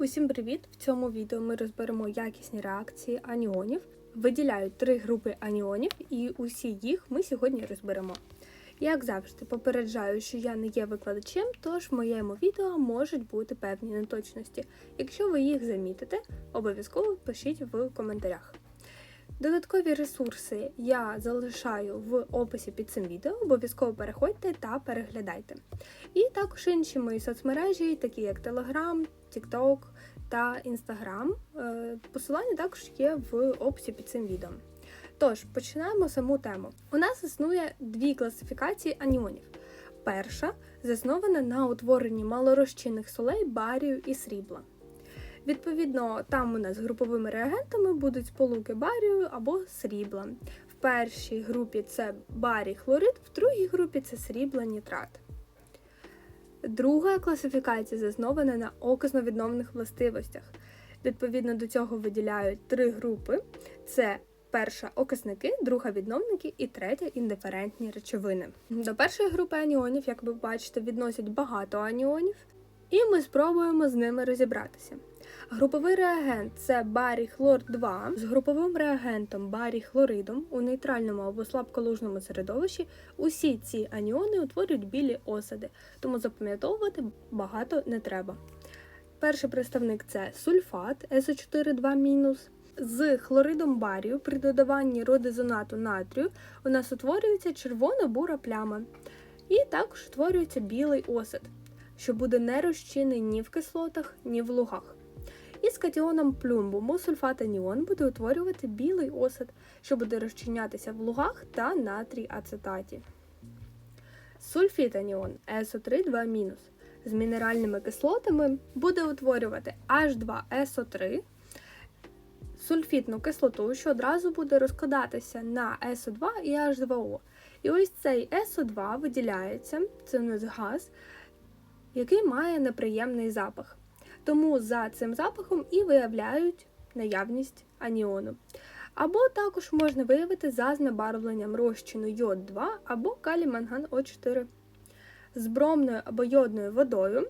Усім привіт! В цьому відео ми розберемо якісні реакції аніонів. Виділяють три групи аніонів, і усі їх ми сьогодні розберемо. Як завжди, попереджаю, що я не є викладачем, тож в моєму відео можуть бути певні неточності. Якщо ви їх замітите, обов'язково пишіть в коментарях. Додаткові ресурси я залишаю в описі під цим відео. Обов'язково переходьте та переглядайте. І також інші мої соцмережі, такі як Telegram, TikTok та Instagram. Е, Посилання також є в описі під цим відео. Тож, починаємо саму тему. У нас існує дві класифікації аніонів. Перша заснована на утворенні малорозчинних солей барію і срібла. Відповідно, там у нас груповими реагентами будуть сполуки барію або срібла. В першій групі це барій хлорид, в другій групі це срібла нітрат. Друга класифікація заснована на окисновідновних властивостях. Відповідно до цього виділяють три групи: це перша окисники, друга відновники і третя індиферентні речовини. До першої групи аніонів, як ви бачите, відносять багато аніонів, і ми спробуємо з ними розібратися. Груповий реагент це барій хлор 2 з груповим реагентом барій хлоридом у нейтральному або слабколужному середовищі. Усі ці аніони утворюють білі осади, тому запам'ятовувати багато не треба. Перший представник це сульфат СО4 з хлоридом барію при додаванні родизонату натрію у нас утворюється червона-бура пляма. І також утворюється білий осад, що буде не розчинений ні в кислотах, ні в лугах. І з катіоном плюмбуму сульфат аніон буде утворювати білий осад, що буде розчинятися в лугах та натрій ацетаті. Сульфіт аніон СО3 з мінеральними кислотами буде утворювати H2SO3, сульфітну кислоту, що одразу буде розкладатися на СО2 і H2O. І ось цей СО2 виділяється, це у нас газ, який має неприємний запах. Тому за цим запахом і виявляють наявність аніону. Або також можна виявити за знебарвленням розчину йод 2 або калій-манган О4. З бромною або йодною водою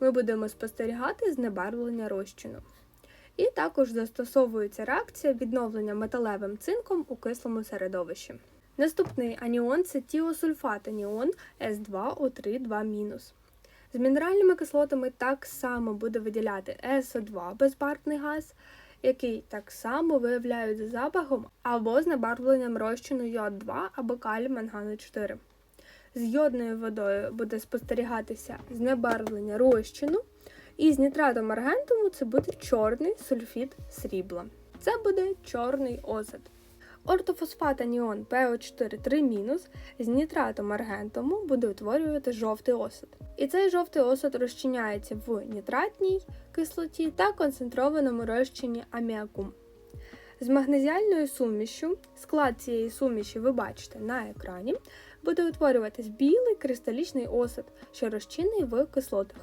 ми будемо спостерігати знебарвлення розчину. І також застосовується реакція відновлення металевим цинком у кислому середовищі. Наступний аніон це тіосульфат аніон С2О3 з мінеральними кислотами так само буде виділяти СО2 безбарвний газ, який так само виявляють за запахом або з набарвленням розчину йод 2 або калій мангану 4. З йодною водою буде спостерігатися знебарвлення розчину, і з нітратом аргентуму це буде чорний сульфід срібла. Це буде чорний осад. Ортофосфат аніон ПО4 з нітратом аргентому буде утворювати жовтий осад. І цей жовтий осад розчиняється в нітратній кислоті та концентрованому розчині аміаку. З магнезіальною сумішю, склад цієї суміші ви бачите на екрані, буде утворюватись білий кристалічний осад, що розчинний в кислотах.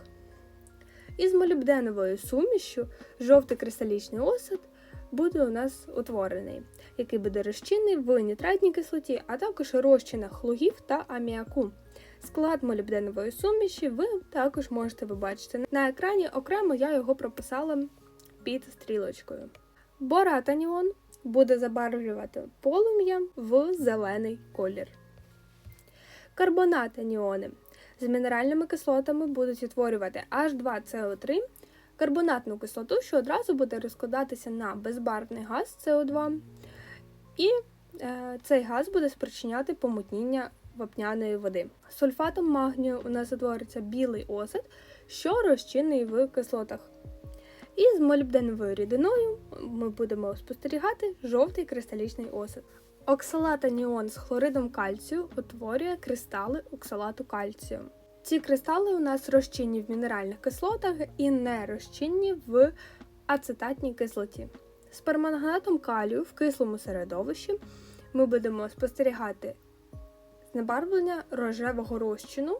І з молібденовою сумішю жовтий кристалічний осад буде у нас утворений, який буде розчинний в нітратній кислоті, а також розчинах лугів та аміаку. Склад молібденової суміші ви також можете побачити. На екрані окремо я його прописала під стрілочкою. Борат аніон буде забарвлювати полум'я в зелений колір. Карбонат з мінеральними кислотами будуть утворювати H2CO3, карбонатну кислоту, що одразу буде розкладатися на безбарвний газ СО2, і е, цей газ буде спричиняти помутніння вапняної води. Сульфатом магнію у нас утвориться білий осад, що розчинний в кислотах. І з молібденовою рідиною ми будемо спостерігати жовтий кристалічний осад. Оксалат аніон з хлоридом кальцію утворює кристали оксалату кальцію. Ці кристали у нас розчинні в мінеральних кислотах і не розчинні в ацетатній кислоті. З перманганатом калію в кислому середовищі ми будемо спостерігати знебарвлення рожевого розчину,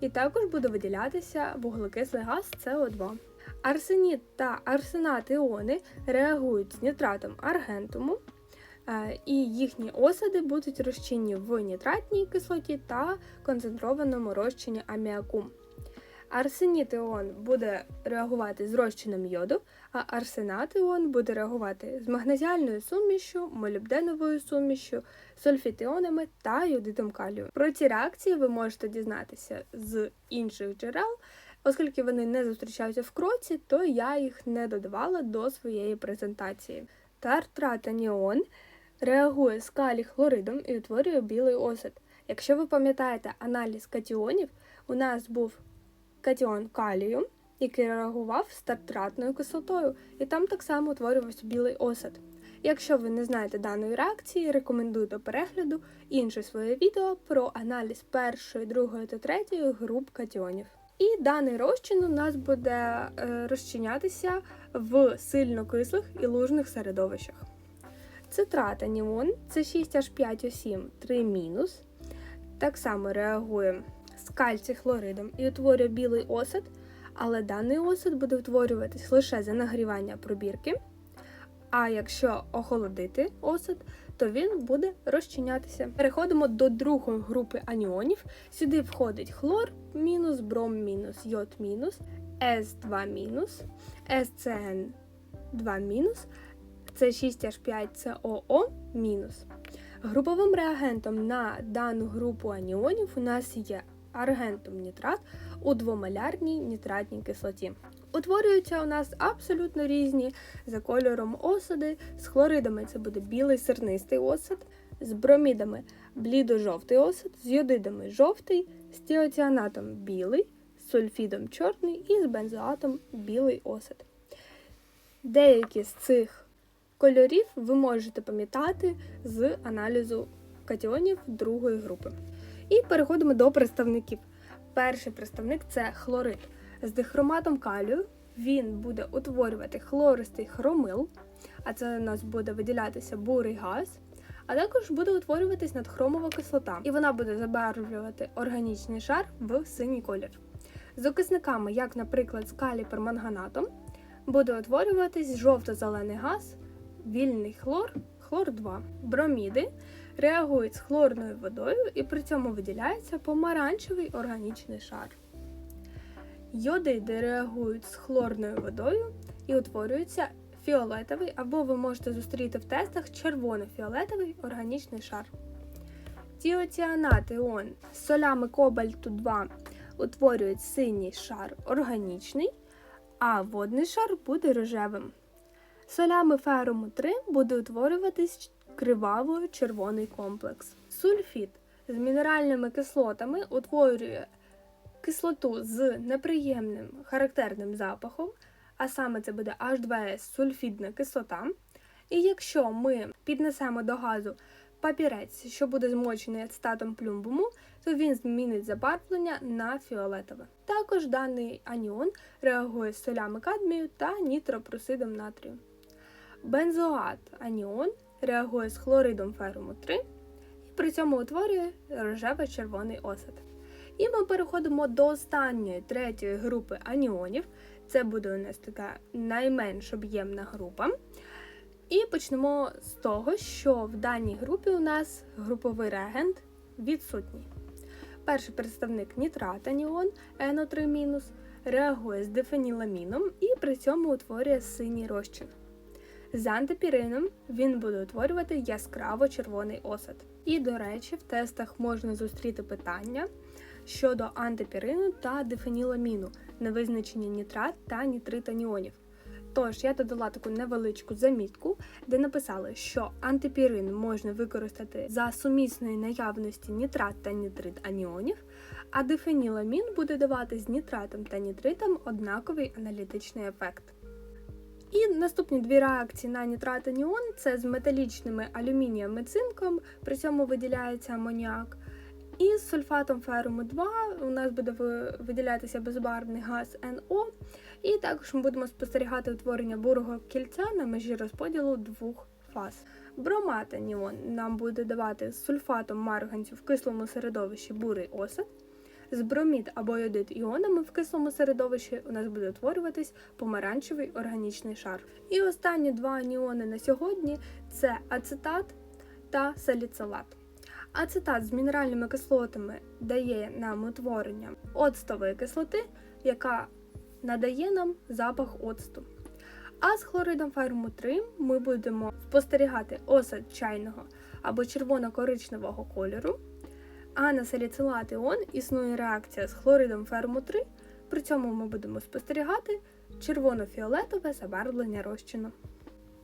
і також буде виділятися вуглекислий газ СО2. Арсеніт та арсенат іони реагують з нітратом аргентуму, і їхні осади будуть розчинні в нітратній кислоті та концентрованому розчині аміаку. Арсеніт іон буде реагувати з розчином йоду, а арсенат іон буде реагувати з магнезіальною сумішю, молібденовою сумішю, сульфітіонами та йодидом калію. Про ці реакції ви можете дізнатися з інших джерел. Оскільки вони не зустрічаються в кроці, то я їх не додавала до своєї презентації. Тартрат аніон реагує з калій хлоридом і утворює білий осад. Якщо ви пам'ятаєте аналіз катіонів, у нас був катіон калію, який реагував з тартратною кислотою, і там так само утворювався білий осад. Якщо ви не знаєте даної реакції, рекомендую до перегляду інше своє відео про аналіз першої, другої та третьої груп катіонів. І даний розчин у нас буде е, розчинятися в сильно кислих і лужних середовищах. Цитрат аніон це 6H5O7 3 Так само реагує з кальцій хлоридом і утворює білий осад, але даний осад буде утворюватись лише за нагрівання пробірки. А якщо охолодити осад, то він буде розчинятися. Переходимо до другої групи аніонів. Сюди входить хлор мінус, бром мінус, йод мінус, С2 мінус, СЦН 2 мінус, С6H5COO мінус. Груповим реагентом на дану групу аніонів у нас є аргентум нітрат у двомалярній нітратній кислоті. Утворюються у нас абсолютно різні за кольором осади. З хлоридами це буде білий сернистий осад, з бромідами блідо-жовтий осад, з йодидами жовтий, з тіоціанатом білий, з сульфідом чорний і з бензоатом білий осад. Деякі з цих кольорів ви можете пам'ятати з аналізу катіонів другої групи. І переходимо до представників. Перший представник це хлорид. З дихроматом калію він буде утворювати хлористий хромил, а це у нас буде виділятися бурий газ, а також буде утворюватись надхромова кислота, і вона буде забарвлювати органічний шар в синій колір. З окисниками, як, наприклад, з калій-перманганатом, буде утворюватись жовто-зелений газ, вільний хлор, хлор 2. Броміди реагують з хлорною водою і при цьому виділяється помаранчевий органічний шар. Йодиди реагують з хлорною водою і утворюється фіолетовий, або ви можете зустріти в тестах червоно-фіолетовий органічний шар. Тіоціанат іон з солями кобальту 2 утворюють синій шар органічний, а водний шар буде рожевим. Солями феруму 3 буде утворюватись криваво-червоний комплекс. Сульфід з мінеральними кислотами утворює кислоту з неприємним характерним запахом, а саме це буде H2S сульфідна кислота. І якщо ми піднесемо до газу папірець, що буде змочений ацетатом плюмбуму, то він змінить забарвлення на фіолетове. Також даний аніон реагує з солями кадмію та нітропрусидом натрію. Бензоат аніон реагує з хлоридом феруму 3 і при цьому утворює рожево-червоний осад. І ми переходимо до останньої третьої групи аніонів. Це буде у нас така найменш об'ємна група. І почнемо з того, що в даній групі у нас груповий реагент відсутній. Перший представник нітрат аніон НО3- реагує з дифеніламіном і при цьому утворює синій розчин. З антипірином він буде утворювати яскраво червоний осад. І, до речі, в тестах можна зустріти питання щодо антипірину та дифеніламіну на визначення нітрат та нітрит аніонів. Тож я додала таку невеличку замітку, де написали, що антипірин можна використати за сумісної наявності нітрат та нітрит аніонів, а дифеніламін буде давати з нітратом та нітритом однаковий аналітичний ефект. І наступні дві реакції на нітрат аніон це з металічними алюмінієм і цинком, при цьому виділяється амоніак. І з сульфатом феруму 2 у нас буде виділятися безбарвний газ НО, і також ми будемо спостерігати утворення бурого кільця на межі розподілу двох фаз. Бромат аніон нам буде давати з сульфатом марганцю в кислому середовищі бурий осад. З бромід або йодид іонами в кислому середовищі у нас буде утворюватись помаранчевий органічний шар. І останні два аніони на сьогодні це ацетат та саліцилат. Ацетат з мінеральними кислотами дає нам утворення оцтової кислоти яка надає нам запах оцту. А з хлоридом ферму 3 ми будемо спостерігати осад чайного або червоно-коричневого кольору. А на саліцилат іон існує реакція з хлоридом ферму 3, при цьому ми будемо спостерігати червоно-фіолетове забарвлення розчину.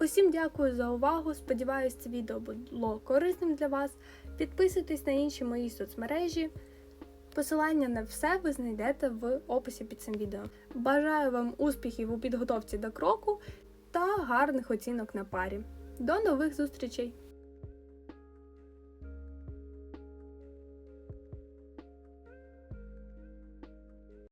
Усім дякую за увагу. Сподіваюсь, це відео було корисним для вас. Підписуйтесь на інші мої соцмережі. Посилання на все ви знайдете в описі під цим відео. Бажаю вам успіхів у підготовці до кроку та гарних оцінок на парі. До нових зустрічей!